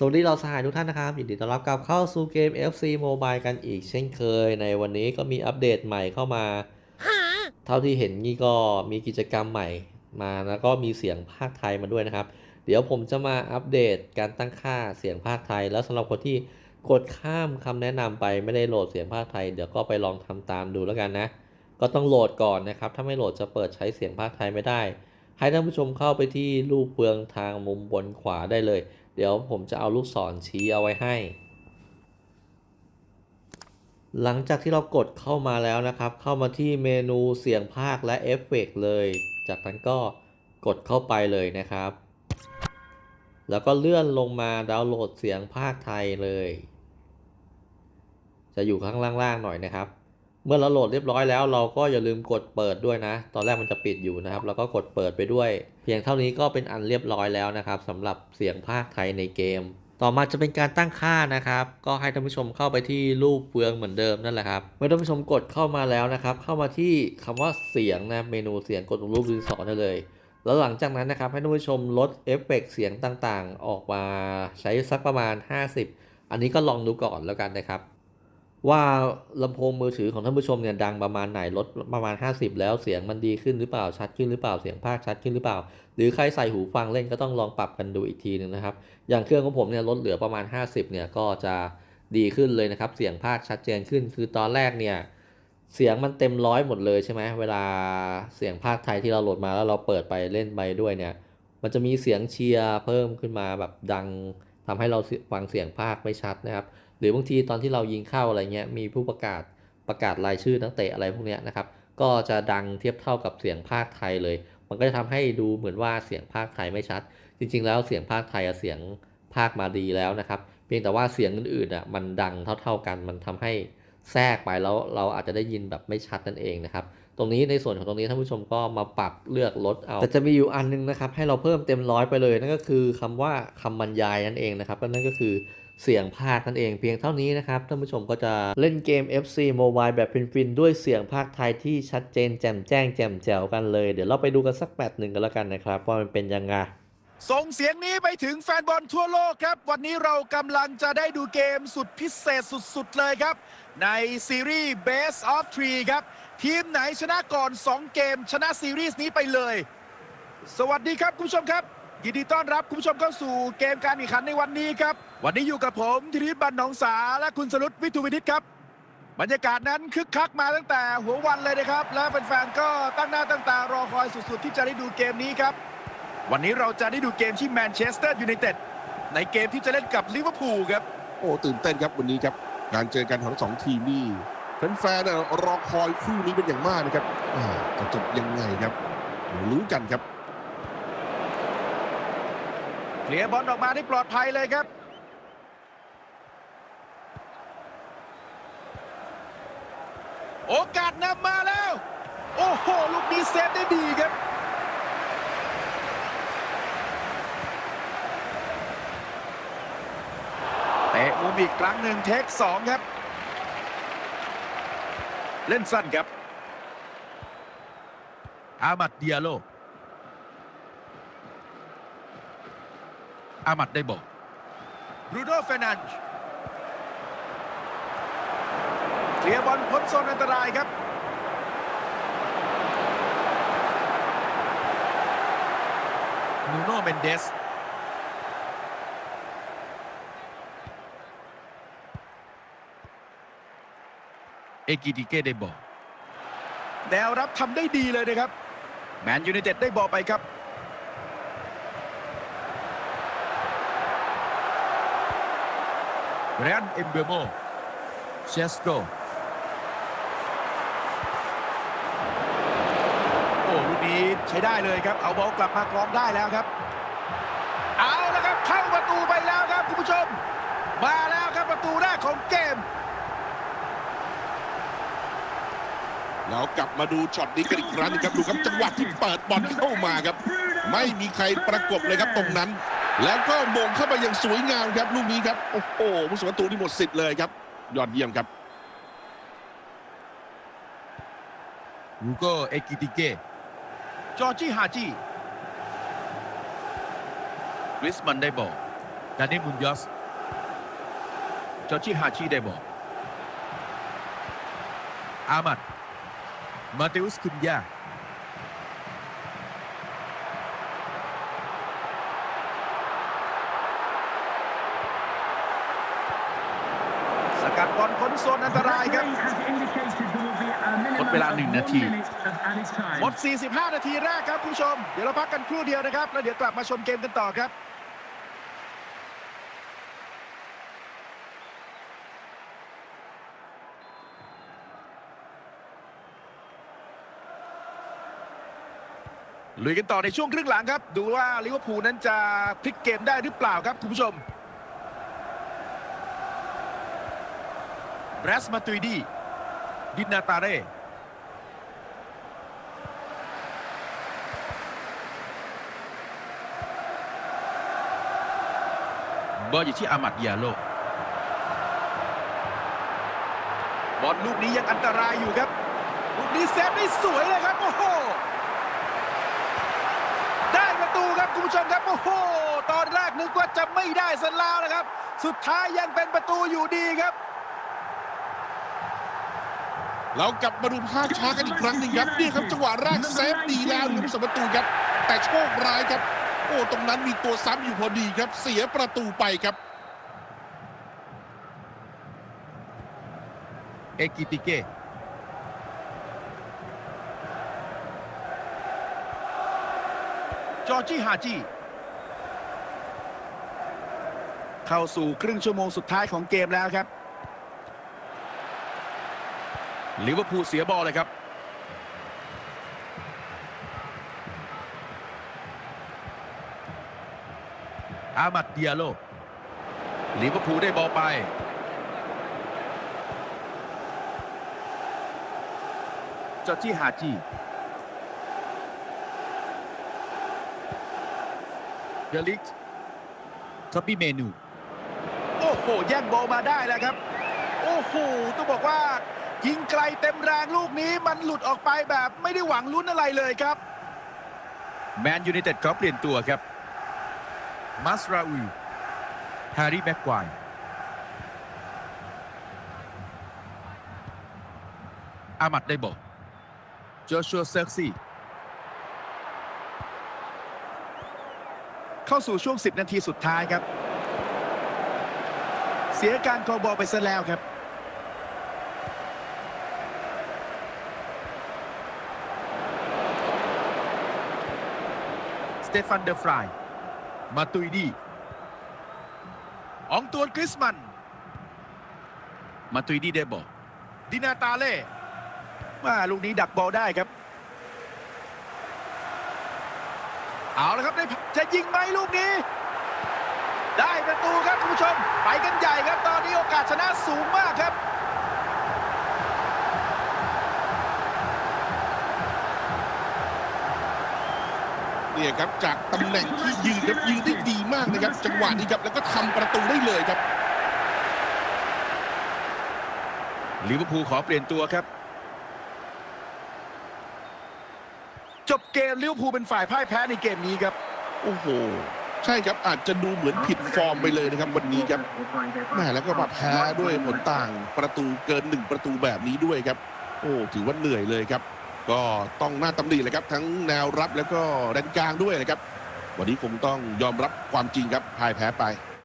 สวัสดีเราสหายทุกท่านนะครับยินดีต้อนรับกลับเข้าสู่เกม FC Mobile กันอีกเช่นเคย ในวันนี้ก็มีอัปเดตใหม่เข้ามา เท่าที่เห็นนี่ก็มีกิจกรรมใหม่มาแล้วก็มีเสียงภาคไทยมาด้วยนะครับ เดี๋ยวผมจะมาอัปเดตการตั้งค่าเสียงภาคไทย แล้วสำหรับคนที่กดข้ามคำแนะนำไปไม่ได้โหลดเสียงภาคไทย เดี๋ยวก็ไปลองทำตามดูแล้วกันนะ ก็ต้องโหลดก่อนนะครับ ถ้าไม่โหลดจะเปิดใช้เสียงภาคไทยไม่ได้ ให้ท่านผู้ชมเข้าไปที่รูปเปลืองทางมุมบนขวาได้เลย เดี๋ยวผมจะเอาลูกศรชี้เอาไว้ให้ หลังจากที่เรากดเข้ามาแล้วนะครับ เข้ามาที่เมนูเสียงภาคและเอฟเฟกต์เลย จากนั้นก็กดเข้าไปเลยนะครับ แล้วก็เลื่อนลงมาดาวน์โหลดเสียงภาคไทยเลย จะอยู่ข้างล่างๆหน่อยนะครับ เมื่อเราโหลดเรียบร้อยแล้ว เราก็อย่าลืมกดเปิดด้วยนะ ตอนแรกมันจะปิดอยู่นะครับ แล้วก็กดเปิดไปด้วย เพียงเท่านี้ก็เป็นอันเรียบร้อยแล้วนะครับสำหรับเสียงภาคไทยในเกม ต่อมาจะเป็นการตั้งค่านะครับ ก็ให้ท่านผู้ชมเข้าไปที่รูปเฟืองเหมือนเดิมนั่นแหละครับ เมื่อท่านผู้ชมกดเข้ามาแล้วนะครับ เข้ามาที่คำว่าเสียงนะเมนูเสียงกดตรงรูปดินสอได้เลย แล้วหลังจากนั้นนะครับให้ท่านผู้ชมลดเอฟเฟกต์เสียงต่างๆ ออกมาใช้สักประมาณ 50อันนี้ก็ลองดูก่อนแล้วกันนะครับ ว่าลำโพงมือถือของท่านผู้ชมเนี่ยดังประมาณไหนลดประมาณ 50 แล้วเสียงมันดีขึ้นหรือเปล่าชัดขึ้นหรือเปล่าเสียงภาคชัดขึ้นหรือเปล่า หรือใครใส่หูฟังเล่นก็ต้องลองปรับกันดูอีกทีหนึ่งนะครับ อย่างเครื่องของผมเนี่ยลดเหลือประมาณ 50เนี่ยก็จะดีขึ้นเลยนะครับ เสียงภาคชัดเจนขึ้น คือตอนแรกเนี่ยเสียงมันเต็มร้อยหมดเลยใช่ไหมเวลาเสียงภาคไทยที่เราโหลดมาแล้วเราเปิดไปเล่นไปด้วยเนี่ย มันจะมีเสียงเชียร์เพิ่มขึ้นมาแบบดังทำให้เราฟังเสียงภาคไม่ชัดนะครับ หรือบางทีตอนที่เรายิงเข้าอะไรเงี้ยมีผู้ประกาศประกาศรายชื่อนักเตะอะไรพวกเนี้ยนะครับก็จะดังเทียบเท่ากับเสียงภาคไทยเลย มันก็จะทำให้ดูเหมือนว่าเสียงภาคไทยไม่ชัด จริง ๆ แล้วเสียงภาคไทยเสียงภาคมาดีแล้วนะครับเพียงแต่ว่าเสียงอื่นๆอะมันดังเท่าๆกันมันทำให้แทรกไปแล้วเราอาจจะได้ยินแบบไม่ชัดนั่นเองนะครับ ตรงนี้ในส่วนของตรงนี้ท่านผู้ชมก็มาปรับเลือกลดเอา แต่จะมีอยู่อันนึงนะครับ ให้เราเพิ่มเต็มร้อยไปเลย นั่นก็คือคำว่าคำบรรยายนั่นเองนะครับนั่นก็คือเสียงภาคนั่นเองเพียงเท่านี้นะครับ ท่านผู้ชมก็จะเล่นเกม FC Mobile แบบฟินๆ ด้วยเสียงภาคไทยที่ชัดเจนแจ่มแจ้งแจ่มแจ๋วกันเลย เดี๋ยวเราไปดูกันสักแมตช์หนึ่งกันแล้วกันนะครับ ว่ามันเป็นยังไงส่งเสียงนี้ไปถึงแฟนบอลทั่วโลกครับ วันนี้เรากำลังจะได้ดูเกมสุดพิเศษสุดๆเลยครับ ในซีรีส์ Best of 3ครับ ทีมไหนชนะก่อน 2 เกม ชนะซีรีส์นี้ไปเลย สวัสดีครับคุณผู้ชมครับ ยินดีต้อนรับคุณผู้ชมเข้าสู่เกมการแข่งขันในวันนี้ครับ วันนี้อยู่กับผมธีริบันหนองสาและคุณสรุตวิทูวินิตครับ บรรยากาศนั้นคึกคักมาตั้งแต่หัววันเลยนะครับ และแฟนๆก็ตั้งหน้าตั้งตารอคอยสุดๆ ที่จะได้ดูเกมนี้ครับ วันนี้เราจะได้ดูเกมที่แมนเชสเตอร์ยูไนเต็ดในเกมที่จะเล่นกับลิเวอร์พูลครับ โอ้ตื่นเต้นครับวันนี้ครับ การเจอกันของสองทีมนี่ แฟนๆรอคอยคู่นี้เป็นอย่างมากนะครับจะจบยังไงครับเดี๋ยวรู้กันครับเคลียร์บอลออกมาได้ปลอดภัยเลยครับ โอกาสนำมาแล้ว โอ้โห ลูกนี้เซฟได้ดีครับเตะมุมอีกครั้งหนึ่งเทคสองครับ เล่นสั้นครับ อามัดเดียโล อามัดได้บอกบรูโน่เฟรนันช์เคลียร์บอลพ้นโซนอันตรายครับ นูโน่เมนเดส เอกิติเก้ได้บอกแนวรับทำได้ดีเลยนะครับ แมนยูไนเต็ดได้บอลไปครับเรอันเอมเบโมเชสโกโอ้ลูกนี้ใช้ได้เลยครับ เอาบอลกลับมาครองได้แล้วครับ เอาแล้วครับเข้าประตูไปแล้วครับคุณผู้ชม มาแล้วครับประตูแรกของเกม เรากลับมาดูช็อตนี้กันอีกครั้งหนึงครับดูครับจังหวะที่เปิดบอลเข้ามาครับ ไม่มีใครประกบเลยครับตรงนั้น แล้วก็มงเข้าไปอย่างสวยงามครับลูกนี้ครับโอ้โหผู้สวนประตูนี่หมดสิทธิ์เลยครับ ยอดเยี่ยมครับฮูโกเอกิติเกจอร์จิฮาจิริสมันได้บอลดานเนมุนยอสจอร์จิฮาชิได้บอลอามัด มาเตอุสคุนยาสกัดบอลพ้นโซนอันตรายครับหมดเวลาหนึ่งนาทีหมด 45 นาทีแรกครับคุณผู้ชม เดี๋ยวเราพักกันครู่เดียวนะครับ แล้วเดี๋ยวกลับมาชมเกมกันต่อครับ ลุยกันต่อในช่วงครึ่งหลังครับ ดูว่าลิเวอร์พูลนั้นจะพลิกเกมได้หรือเปล่าครับคุณผู้ชมแบรสมาตุยดีดินาตาเร่บอลอยู่ที่อามัดยาโลบอลลูกนี้ยังอันตรายอยู่ครับ ลูกนี้เซฟได้สวยเลยครับ โอ้โห ได้ประตูครับคุณ ผู้ชมครับ โอ้โห ตอนแรกนึกว่าจะไม่ได้ซะแล้วนะครับ สุดท้ายยังเป็นประตูอยู่ดีครับ เรากลับมาดูภาพช้ากันอีกครั้งหนึ่งครับนี่ครับจังหวะแรกเซฟดีแล้วครับผู้สาประตูครับ แต่โชคร้ายครับ โอ้ตรงนั้นมีตัวซ้ำอยู่พอดีครับ เสียประตูไปครับเอกิติเก จอร์จิฮาจิเข้าสู่ครึ่งชั่วโมงสุดท้ายของเกมแล้วครับลิเวอร์พูลเสียบอลเลยครับ อามัดเดียโลลิเวอร์พูลได้บอลไป จอร์จิฮาจิ เดลิกท็อปปี้เมนู โอ้โห แย่งบอลมาได้แล้วครับ โอ้โห ต้องบอกว่า ยิงไกลเต็มแรงลูกนี้มันหลุดออกไปแบบไม่ได้หวังลุ้นอะไรเลยครับ แมนยู i นเต็ดเขาเปลี่ยนตัวครับ มัสราอูแฮร์รี่แม็กควายอามัดได้บอลโจชัวเซอร์ซี่ เข้าสู่ช่วง 10 นาทีสุดท้ายครับ เสียการคองบอลไปซะแล้วครับ สเตฟานเดอร์ฟราย มาตุยดี อองตวนกริสมัน มาตุยดีได้บอดินาตาเล่ว่าลูกนี้ดักบอลได้ครับ เอาละครับได้จะยิงไหมลูกนี้ ได้ประตูครับคุณผู้ชม ไปกันใหญ่ครับตอนนี้โอกาสชนะสูงมากครับเนี่ยครับจากตำแหน่งที่ยืนครับยืนได้ดีมากนะครับ จังหวะนี้ครับแล้วก็ทำประตูได้เลยครับลิเวอร์พูลขอเปลี่ยนตัวครับ จบเกมลิเวอร์พูลเป็นฝ่ายพ่ายแพ้ในเกมนี้ครับ โอ้โห ใช่ครับอาจจะดูเหมือนผิดฟอร์มไปเลยนะครับวันนี้ครับแม่แล้วก็มาแพ้ด้วยผลต่างประตูเกินหนึ่งประตูแบบนี้ด้วยครับ โอ้ถือว่าเหนื่อยเลยครับ ก็ต้องหน้าตำหนิเลยครับ ทั้งแนวรับแล้วก็แดนกลางด้วยนะครับ วันนี้คงต้องยอมรับความจริงครับพ่ายแพ้ไป